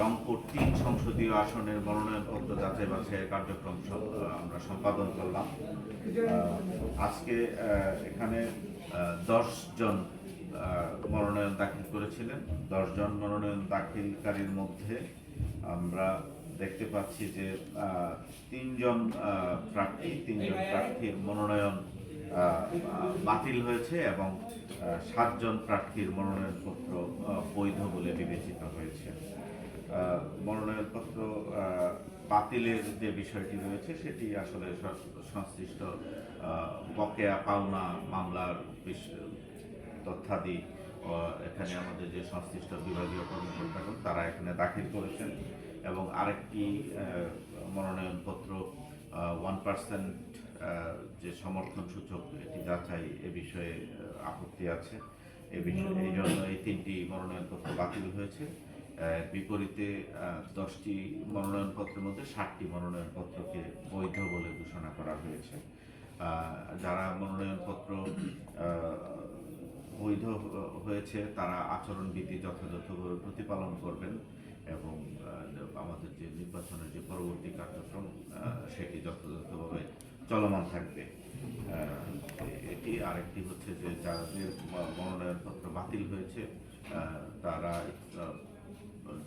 রংপুর তিন সংসদীয় আসনের মনোনয়ন মনোনয়নপত্র যাচাই বাছাইয়ের কার্যক্রম আমরা সম্পাদন করলাম। আজকে এখানে জন মনোনয়ন দাখিল করেছিলেন। জন মনোনয়ন দাখিলকারীর মধ্যে আমরা দেখতে পাচ্ছি যে তিনজন প্রার্থী, তিনজন প্রার্থীর মনোনয়ন বাতিল হয়েছে এবং সাতজন প্রার্থীর মনোনয়নপত্র বৈধ বলে বিবেচিত হয়েছে। মনোনয়নপত্র বাতিলের যে বিষয়টি রয়েছে, সেটি আসলে সংশ্লিষ্ট বকেয়া পাওনা মামলার তথ্যাদি এখানে আমাদের যে সংশ্লিষ্ট বিভাগীয় কর্মকর্তাগণ, তারা এখানে দাখিল করেছেন এবং আরেকটি মনোনয়নপত্র ওয়ান পার্সেন্ট যে সমর্থন সূচক, এটি যাচাই এ বিষয়ে আপত্তি আছে। এ বিষয়ে, এই জন্য এই তিনটি মনোনয়নপত্র বাতিল হয়েছে। বিপরীতে দশটি মনোনয়নপত্রের মধ্যে ষাটটি মনোনয়নপত্রকে বৈধ বলে ঘোষণা করা হয়েছে। যারা মনোনয়নপত্র বৈধ হয়েছে, তারা আচরণবিধি যথাযথভাবে প্রতিপালন করবেন এবং আমাদের যে নির্বাচনের যে পরবর্তী কার্যক্রম সেটি যথাযথভাবে চলমান থাকবে। এটি আরেকটি হচ্ছে যে যাদের মনোনয়নপত্র বাতিল হয়েছে তারা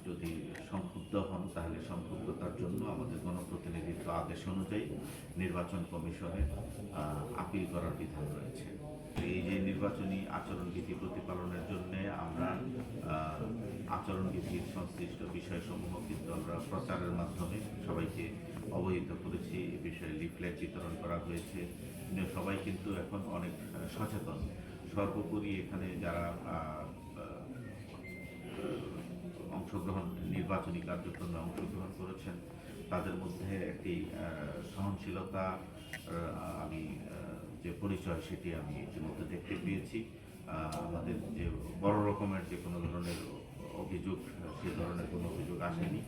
যদি সংক্ষুব্ধ হন, তাহলে সংক্ষুব্ধতার জন্য আমাদের গণপ্রতিনিধিত্ব আদেশ অনুযায়ী নির্বাচন কমিশনে আপিল করার বিধান রয়েছে। এই যে নির্বাচনী আচরণবিধি প্রতিপালনের জন্য আমরা আচরণবিধির সংশ্লিষ্ট বিষয়সমূহ কিন্তু আমরা প্রচারের মাধ্যমে সবাইকে অবহিত করেছি। এ বিষয়ে লিফলেট বিতরণ করা হয়েছে। সবাই কিন্তু এখন অনেক সচেতন। সর্বোপরি এখানে যারা অংশগ্রহণ, নির্বাচনী কার্যক্রমে অংশগ্রহণ করেছেন। তাদের মধ্যে একটি সহনশীলতা আমি যে পরিচয় সেটি আমি ইতিমধ্যে দেখতে পেয়েছি। আমাদের যে বড় রকমের যে কোনো ধরনের অভিযোগ, সে ধরনের কোনো অভিযোগ আসেনি।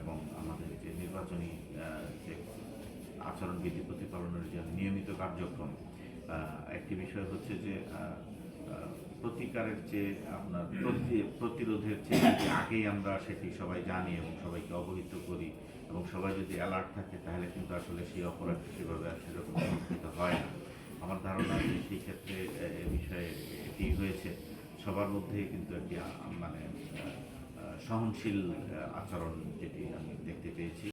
এবং আমাদের যে নির্বাচনী যে আচরণবিধি প্রতিপালনের যে নিয়মিত কার্যক্রম একটি বিষয় হচ্ছে যে প্রতিকারের যে আপনার প্রতি- প্রতিরোধের চেয়ে আগেই আমরা সেটি সবাই জানি এবং সবাইকে অবহিত করি এবং সবাই যদি অ্যালার্ট থাকে, তাহলে কিন্তু আসলে সেই অপরাধ সেভাবে আর সেরকম সংঘটিত হয় না। আমার ধারণা যে সেই ক্ষেত্রে এ বিষয়ে এটি হয়েছে। সবার মধ্যেই কিন্তু একটি মানে সহনশীল আচরণ যেটি আমি দেখতে পেয়েছি।